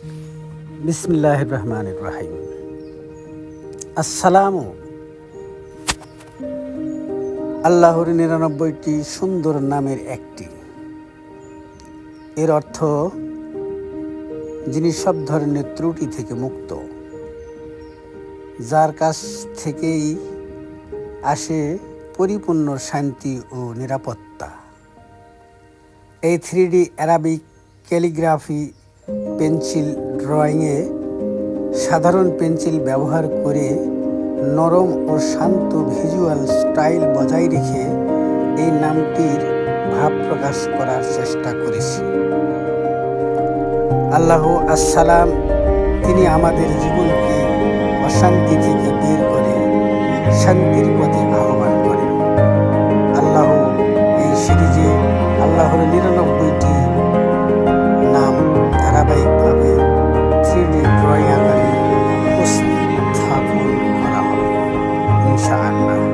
বিসমিল্লাহ রহমান রাহিম আসসালামু। আল্লাহর নিরানব্বইটি সুন্দর নামের একটি। এর অর্থ, যিনি সব ধরনের ত্রুটি থেকে মুক্ত, যার কাছ থেকেই আসে পরিপূর্ণ শান্তি ও নিরাপত্তা। এই three D Arabic calligraphy pencil ড্রয়িংয়ে সাধারণ পেন্সিল ব্যবহার করে নরম ও শান্ত ভিজুয়াল স্টাইল বজায় রেখে এই নামটির ভাব প্রকাশ করার চেষ্টা করেছি। আল্লাহ আসসালাম, তিনি আমাদের জীবনকে অশান্তি থেকে বের করে শান্তির পথে time.